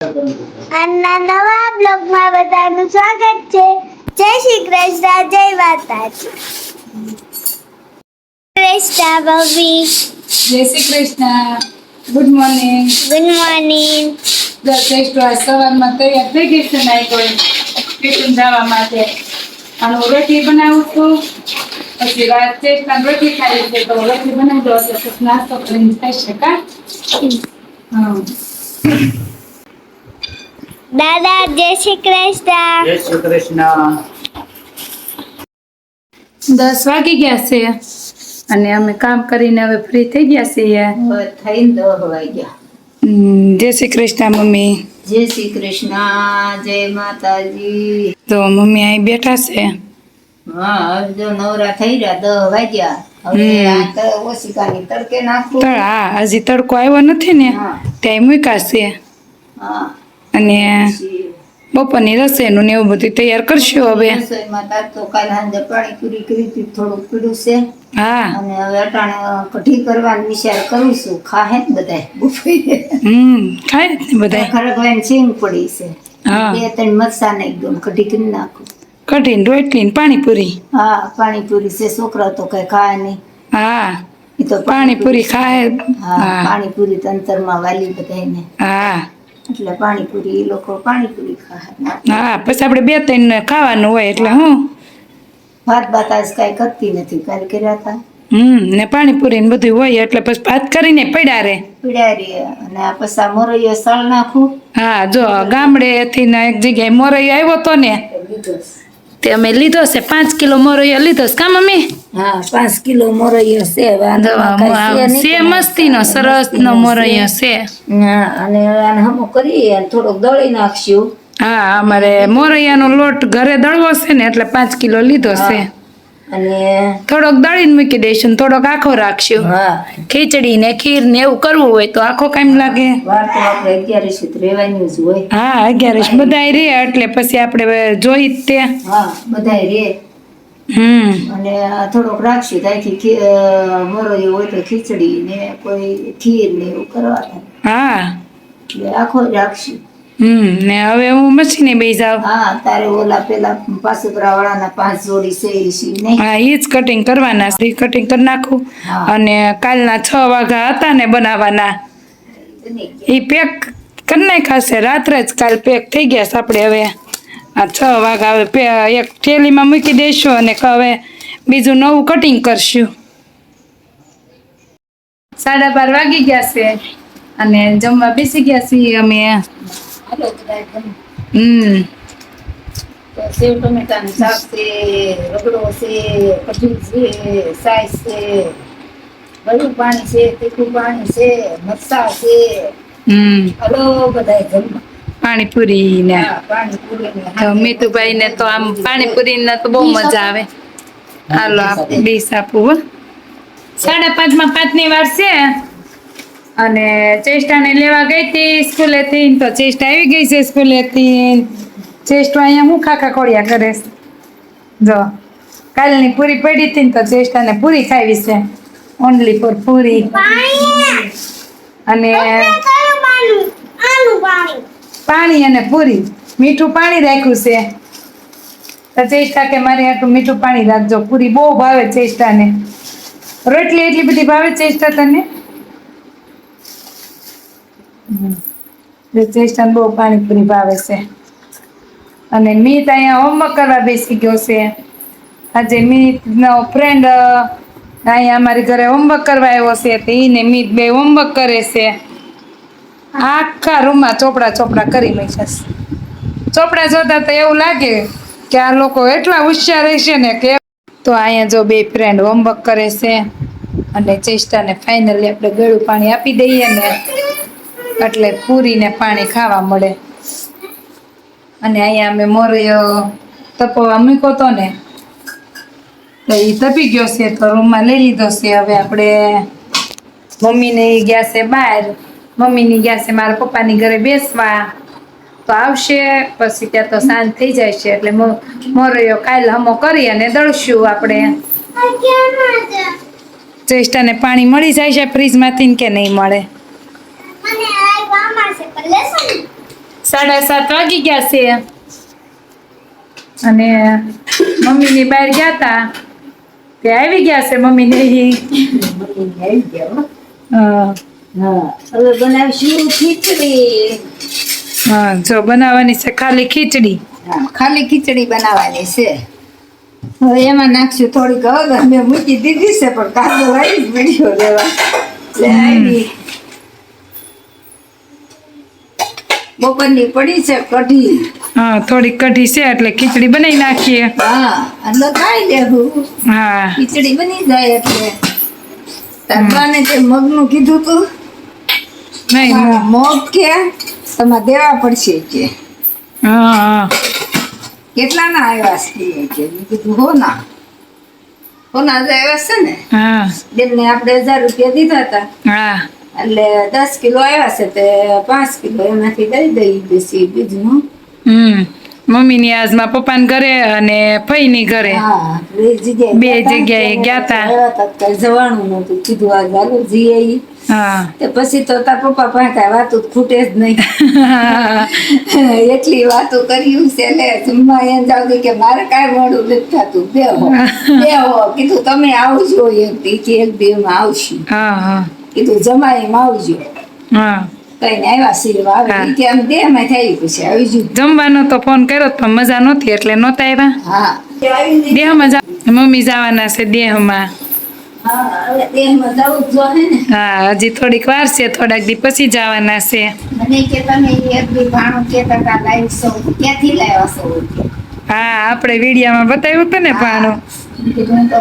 આજના નવા બ્લોગમાં બધાનું સ્વાગત છે. જય શ્રી કૃષ્ણ જય માતાજી. કૃષ્ણ બબી જય Shri Krishna. Good morning good morning તો આ સવારમાં તૈયાર થઈ ગઈ છે નાઈ ધોઈ ટ્યુશન જવા માટે. અને રોટલી બનાવું છું. પછી રાત ચેસ્ટના રોટલી ખાઈ છે તો રોટલી બનાવી દો નાસ્તો કરીને ખાઈ શકા. હા. દાદા જય શ્રી કૃષ્ણ. જય શ્રી કૃષ્ણ. દસ વાગી ગયા છે અને અમે કામ કરીને હવે ફ્રી થઈ ગયા છીએ. હવે થઈને દસ વાગ્યા. જય શ્રી કૃષ્ણ મમ્મી. જય શ્રી કૃષ્ણ જય માતાજી. તો મમ્મી અહીં બેઠા છે. હા હવે જો નવરા થઈ રહ્યા દસ વાગ્યા. હવે આ તો ઓશિકાની તડકે નાખું. તળ હા હજી તડકો આવ્યો નથી ને હા. ત્યાં મૂકાશે છે. હા. અને બપોરની રસોઈનું ને એવું બધું તૈયાર કરશું હવે. રસોઈમાં તાર તો કાલ સાંજે પાણી પૂરી કરી હતી પીડું છે. હા. અને હવે અટાણે કઢી કરવાનું વિચાર કરું છું. ખાહે ને બધાય બપોરે. હમ ખાય ને બધાય. ખરગવાની સિંગ પડી છે. હા. બે ત્રણ મરસા ને એકદમ કઢી કરી નાખું. કઢીને રોટલી ને પાણીપુરી. હા પાણીપુરી છે. છોકરા તો કઈ ખાય નહીં. હા. એ તો પાણીપુરી ખાય હા હા. પાણીપુરી તંતરમાં વાલી બધાને હા. એટલે પાણીપુરી એ લોકો પાણીપુરી ખાય. હા પછી આપણે બે ત્રણ ખાવાનું હોય એટલે હું? ભાત ભાત આજ કાંઈ કરતી નથી કાલ કર્યા હતા હમ ને પાણીપુરી ને બધું હોય એટલે પછી ભાત કરીને પડ્યા રે. પડ્યા રે અને આ પછી મોરૈયો સળ નાખું. હા જો ગામડેથી ને એક જગ્યાએ મોરૈયો આવ્યો તો ને? તે અમે લીધો છે પાંચ કિલો મોરૈયો લીધો છે. કા મમ્મી? હા પાંચ કિલો મોરૈયો છે વાંધો સે મસ્તી નો સરસ નો મોરૈયો છે. હા અને આને હમો કરી અને થોડોક દળી નાખશું. હા અમારે મોરૈયાનો લોટ ઘરે દળવો છે ને એટલે પાંચ કિલો લીધો છે. અને થોડોક દળીને મૂકી દઈશું થોડોક આખો રાખશું. હા. ખીચડી ને ખીર ને એવું કરવું હોય તો આખો કામ લાગે? હા અગિયારસ બધાય રે એટલે પછી આપણે જોઈ જ તે. હા બધાય રે હમ. અને થોડોક રાખશું ખી- અ, હોય તો ખીચડી ને કોઈ ખીર ને એવું કરવા હા. એટલે આખો રાખશું. હમ ને હવે હું મશીને બે જાવ હા તારે ઓલા પેલા પાસુપરા વાળાના પાંચ જોડી છે એ સી હા એ જ કટિંગ કરવાના છે. કટિંગ કરી નાખું. અને કાલના છ વાગ્યા હતા ને બનાવવાના. એ પેક કરી નાખ્યા છે. રાત્રે જ કાલ પેક થઈ ગયા છે આપણે હવે. આ છ વાગ્યા હવે એક થેલીમાં મૂકી દઈશું અને હવે બીજું નવું કટિંગ કરશું. સાડા બાર વાગી ગયા છે. અને જમવા બેસી ગયા છીએ અમે. હાલો બધાય તમે. હમ સેવ ટમેટાનું શાક છે રગડો છે કઢી છે સાઈઝ છે ગળ્યું પાણી છે તીખું પાણી છે મરસા છે. હમ. હલો બધા જમવા પાણીપુરી ને. મીઠુભાઈ ને. તો આમ પાણીપુરી ને તો બહુ મજા આવે. હાલો ડીશ આપું સાડા પાંચમાં પાંચની વાર છે. અને ચેષ્ટાને લેવા ગઈ હતી સ્કૂલેથી, તો ચેષ્ટા આવી ગઈ છે સ્કૂલેથી. ચેષ્ટો અહીંયા હું ખાખા ખોડિયા કરે. જો, કાલની પૂરી પડી હતી ને તો ચેષ્ટાને પૂરી ખાવી છે. Only four puri. અને પાણી અને પૂરી. મીઠું પાણી રાખ્યું છે. તો ચેષ્ટા કે મારે આટલું મીઠું પાણી રાખજો. પૂરી બહુ ભાવે ચેષ્ટાને. રોટલી એટલી બધી ભાવે ચેષ્ટા તને? તો બહુ પાણીપુરી ભાવે છે. અને મીત અહીંયા હોમવર્ક કરવા બેસી ગયો છે. આજે મીતનો ફ્રેન્ડ અહીંયા અમારી ઘરે હોમવર્ક કરવા આવ્યો છે તો એને મીત બે હોમવર્ક કરે છે. આખા રૂમમાં ચોપડા ચોપડા કરી મૂક્યા ચોપડા જોતા તો એવું લાગે કે આ લોકો એટલા હોશિયાર રહેશે ને કે તો અહીંયા જો બે ફ્રેન્ડ હોમવર્ક કરે છે. અને ચેષ્ટાને ફાઇનલી આપણે ગળું પાણી આપી દઈએ ને. એટલે પૂરીને પાણી ખાવા મળે. અને અહીંયા અમે મોરૈયો તપવા મૂક્યો તો ને તો એ તપી ગયો છે તો રૂમમાં લઈ લીધો છે. હવે આપણે મમ્મીને એ ગયા છે બહાર. મમ્મીની ગયા છે મારા પપ્પાની ઘરે બેસવા. તો આવશે પછી ત્યાં તો સાંજ થઈ જાય છે એટલે મો- મોરૈયો કાલ હમો કરી અને દળશું આપણે. ચેષ્ટાને પાણી મળી જાય છે ફ્રીજમાંથી કે નહીં મળે મને આ મામા છે પર લેસન સાડા સાત વાગી ગયા છે. અને મમ્મીની બહાર ગયા તા. તે આવી ગયા છે મમ્મીને હા હા. હવે બનાવીશું ખીચડી. હા જો બનાવવાની છે ખાલી ખીચડી. ખાલી ખીચડી બનાવવાની છે. હવે એમાં નાખશું થોડીક હળદર. મેં મૂકી દીધી છે પણ કાગળ આવી જ પડ્યો લેવા. એટલે આવી. બપોરની પડી છે કઢી. હા થોડી કઢી છે એટલે ખીચડી બનાવી નાખીએ. હા એટલે ખાઈ લેવું. હા. ખીચડી બની જાય એટલે. તાર તે મગનું કીધું તું નહીં મગ કે તમારે દેવા પડશે કે? હા હા. કેટલા ના આવ્યા છે કે? કીધું હો ના હો ના આવ્યા છે ને? હા. બેનને આપણે હજાર રૂપિયા દીધા હતા. હા. એટલે દસ કિલો આવ્યા છે તે પાંચ કિલો એમાંથી દઈ દઈ દેસી બીજું હમ. મમ્મીની આજમાં પપ્પાને ઘરે અને ફઈની ઘરે. હા બે જગ્યાએ બે ગયા જગ્યાએ ગયા તા. આવ્યા તા કાંઈ જવાનું નતું કીધું આ ચાલો જઈએ હા. તે પછી તો તાર પપ્પા પાસે કઈ વાતું ખૂટે જ નહીં. એટલી વાતો કર્યું છે લે જમવા એમ જાવ કે મારે કાંઈ મોડું નથી થતું. બે હો કીધું તમે આવજો એક એક બે માં આવશું. હા હા. કીધું જમાઈમાં આવજો. હા. કઈ ને આવ્યા સિલવા આવે. કે આમ દેહમાં થઈ પછી આવી જુ. જમવાનો તો ફોન કર્યો તો પણ મજા નહોતી એટલે નહોતા આવ્યા. હા. દેહ મજા મમ્મી જવાના છે દેહમાં. હા હજી થોડીક વાર છે થોડાક દી પછી જવાના છે. ભાણું. હા આપણે વિડીયામાં બતાવ્યું હતું ને પાનું કીધું તો.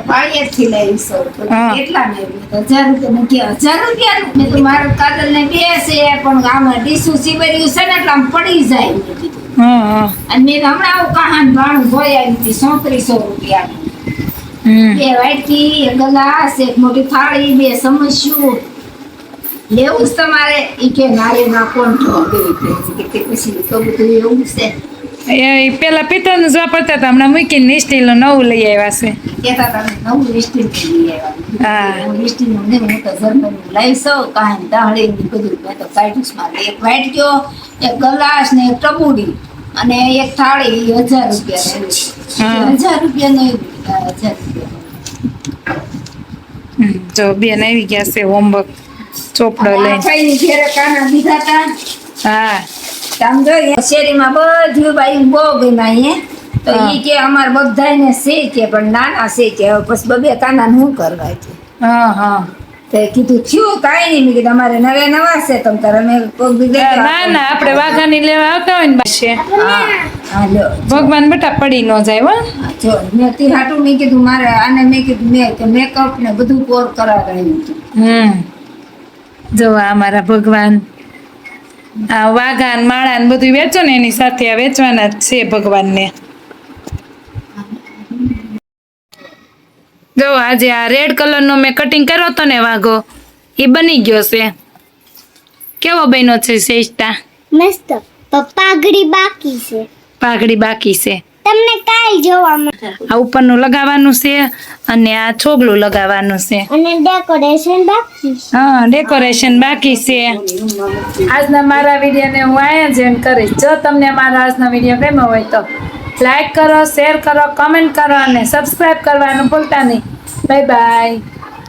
કેટલા હજાર રૂપિયા. હજાર? મેં મારા ને બે છે પણ આમાં ડીસું સીવર્યું છે ને એટલે આમ પડી જાય. મેં કીધું. હા હા. અને મેં હમણાં આવું કહાન ભાણું જોઈ આવી હતી સોત્રીસો રૂપિયાનું બે વાટકી એક મોટી થાળી બે સમસ્યું. લેવું તમારે. એ કે નારે ના કોણ કે પછી તો બધું એવું છે. એ પેલા પિત્તળનું જ વાપરતા હતા. હમણાં મૂકીને સ્ટીલનું નવું લઈ આવ્યા છે. કહેતા હતા નવું લિસ્ટિંગ લઈ આવ્યા હા. હું નહીં હું તો કાંઈ બધું. મેં તો કાઢ્યું છે એક વાટક્યો એક ગ્લાસ ને એક ટબુડી અને એક થાળી હજાર રૂપિયા હજાર રૂપિયા નહીં હજાર રૂપિયા. જો બેન આવી ગયા છે હોમવર્ક ચોપડો લઈને. કાના દીધા હતા. હા. આમ જોઈએ શેરીમાં બધું બાઈ બહુ ગમ્યા અહીંયા તો એ કે અમારે બધાને છે કે પણ નાના છે કે. પછી બબે કાના શું કરવા છે હા હા. તે કીધું થયું કાંઈ નહીં. મેં કીધું અમારે નવે નવા છે તમ તારે અમે ના ના આપણે વાઘાની લેવા આવતા હોય ને પાસે ભગવાન બેટા પડી ન જાય હો. જો મેં તી હાટું મેં કીધું મારે આને મેં કીધું મેં કે મેકઅપ ને બધું કોર કરાવ્યું હમ. જો આ અમારા ભગવાન. આ વાઘા ને માળા ને બધું વેચો ને એની સાથે આ વેચવાના જ છે ભગવાનને. જો આજે આ રેડ કલરનો મેં કટિંગ કર્યો હતો ને વાઘો એ બની ગયો છે. કેવો બન્યો છે શ્રેષ્ઠા? મસ્ત. પાઘડી બાકી છે. પાઘડી બાકી છે. તમને કાલ જોવા મળે. આ ઉપરનું લગાવવાનું છે અને આ છોગલું લગાવવાનું છે. અને ડેકોરેશન બાકી હા ડેકોરેશન બાકી છે. આજના મારા વિડીયોને હું આયા જ એન્ડ કરીશ. જો તમને મારા આજનો વીડિયો ગમ્યો હોય તો લાઈક કરો શેર કરો કમેન્ટ કરો અને સબસ્ક્રાઈબ કરવાનું ભૂલતા નહીં. Bye bye